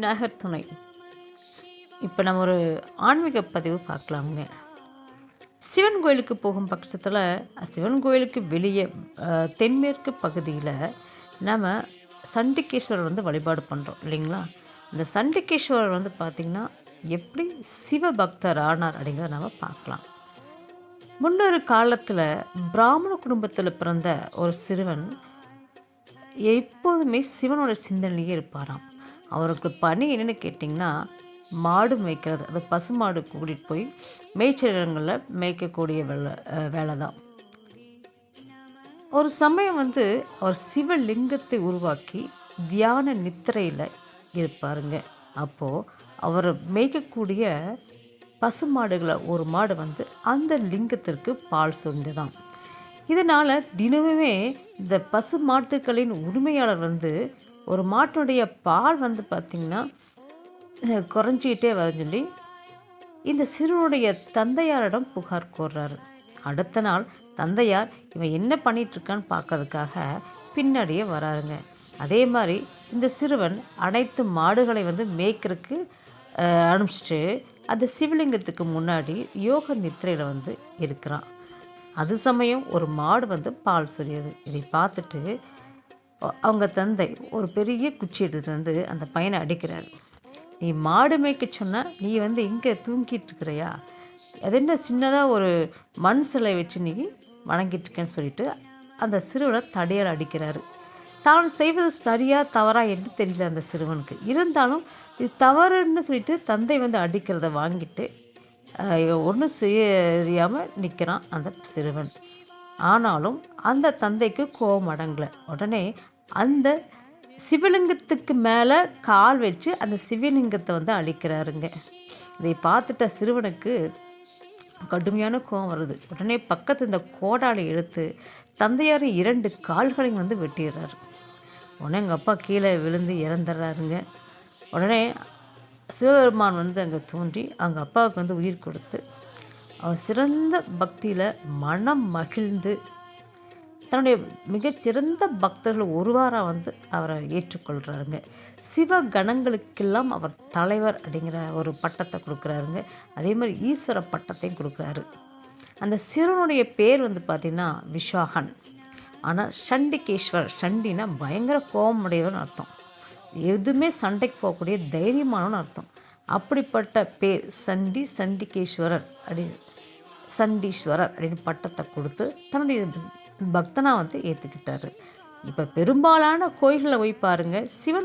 விநாயகர் துணை. இப்போ நம்ம ஒரு ஆன்மீக பதிவு பார்க்கலாமுங்க சிவன் கோயிலுக்கு போகும் பட்சத்தில் சிவன் கோயிலுக்கு வெளியே தென்மேற்கு பகுதியில் நம்ம சண்டிகேஸ்வரர் வந்து வழிபாடு பண்ணுறோம் இல்லைங்களா? இந்த சண்டிகேஸ்வரர் வந்து பார்த்திங்கன்னா எப்படி சிவபக்தர் ஆனார் அப்படிங்கிறத நம்ம பார்க்கலாம். முன்னொரு காலத்தில் பிராமண குடும்பத்தில் பிறந்த ஒரு சிறுவன் எப்போதுமே சிவனோட சிந்தனையே இருப்பாராம். அவருக்கு பணி என்னென்னு கேட்டிங்கன்னா மாடு மேய்க்கிறது. அது பசுமாடு கூட்டிகிட்டு போய் மேய்ச்சலிடங்களில் மேய்க்கக்கூடிய வேலை வேலை தான் ஒரு சமயம் வந்து அவர் சிவலிங்கத்தை உருவாக்கி தியான நித்திரையில் இருப்பாருங்க. அப்போது அவர் மேய்க்கக்கூடிய பசு மாடுகளை ஒரு மாடு வந்து அந்த லிங்கத்திற்கு பால் சொந்ததான். இதனால் தினமுமே இந்த பசு மாட்டுக்களின் உரிமையாளர் வந்து ஒரு மாட்டினுடைய பால் வந்து பார்த்திங்கன்னா குறைஞ்சிக்கிட்டே வரும்னு சொல்லி இந்த சிறுவனுடைய தந்தையாரிடம் புகார் கோர்றாரு அடுத்த நாள் தந்தையார் இவன் என்ன பண்ணிகிட்ருக்கான்னு பார்க்கறதுக்காக பின்னாடியே வராருங்க. அதே மாதிரி இந்த சிறுவன் அனைத்து மாடுகளை வந்து மேய்க்கிறதுக்கு அனுப்பிச்சிட்டு அந்த சிவலிங்கத்துக்கு முன்னாடி யோக நித்திரையில் வந்து இருக்கிறான். அது சமயம் ஒரு மாடு வந்து பால் சொரியது. இதை பார்த்துட்டு அவங்க தந்தை ஒரு பெரிய குச்சி எடுத்துகிட்டு வந்து அந்த பையனை அடிக்கிறார். நீ மாடு மேய்க்க சொன்னால் நீ வந்து இங்கே தூங்கிட்டு இருக்கிறியா? அது என்ன சின்னதாக ஒரு மண் சிலை வச்சு நீ வணங்கிட்டு இருக்கேன்னு சொல்லிட்டு அந்த சிறுவனை தடையால் அடிக்கிறாரு. தான் செய்வது சரியா தவறா என்று தெரியல அந்த சிறுவனுக்கு. இருந்தாலும் இது தவறுன்னு சொல்லிட்டு தந்தை வந்து அடிக்கிறத வாங்கிட்டு ஒன்றும் செய்யாமல் நிற்கிறான் அந்த சிறுவன். ஆனாலும் அந்த தந்தைக்கு கோபம் அடங்கலை. உடனே அந்த சிவலிங்கத்துக்கு மேலே கால் வச்சு அந்த சிவலிங்கத்தை வந்து அழிக்கிறாருங்க. இதை பார்த்துட்ட சிறுவனுக்கு கடுமையான கோபம் வருது. உடனே பக்கத்து இந்த கோடாலை எடுத்து தந்தையார் இரண்டு கால்களையும் வந்து வெட்டிடுறாரு. உடனே எங்கள் அப்பா கீழே விழுந்து இறந்துடுறாருங்க. உடனே சிவபெருமான் வந்து அங்கே தோன்றி அவங்க அப்பாவுக்கு வந்து உயிர் கொடுத்து அவர் சிறந்த பக்தியில் மனம் மகிழ்ந்து தன்னுடைய மிகச்சிறந்த பக்தர்கள் ஒருவாராக வந்து அவரை ஏற்றுக்கொள்கிறாருங்க சிவ கணங்களுக்கெல்லாம் அவர் தலைவர் அப்படிங்கிற ஒரு பட்டத்தை கொடுக்குறாருங்க. அதே மாதிரி ஈஸ்வர பட்டத்தையும் கொடுக்குறாரு. அந்த சிறுவனுடைய பேர் வந்து பார்த்திங்கன்னா விஷாகன். ஆனால் சண்டிகேஸ்வர். சண்டினா பயங்கர கோபமுடையவன் அர்த்தம். எதுவுமே சண்டைக்கு போகக்கூடிய தைரியமானவன் அர்த்தம். அப்படிப்பட்ட பேர் சண்டி சண்டிகேஸ்வரர் அப்படி சண்டீஸ்வரர் அப்படின்னு பட்டத்தை கொடுத்து தன்னுடைய பக்தனாக வந்து ஏற்றுக்கிட்டாரு இப்போ பெரும்பாலான கோயில்களை போய் பாருங்கள் சிவன்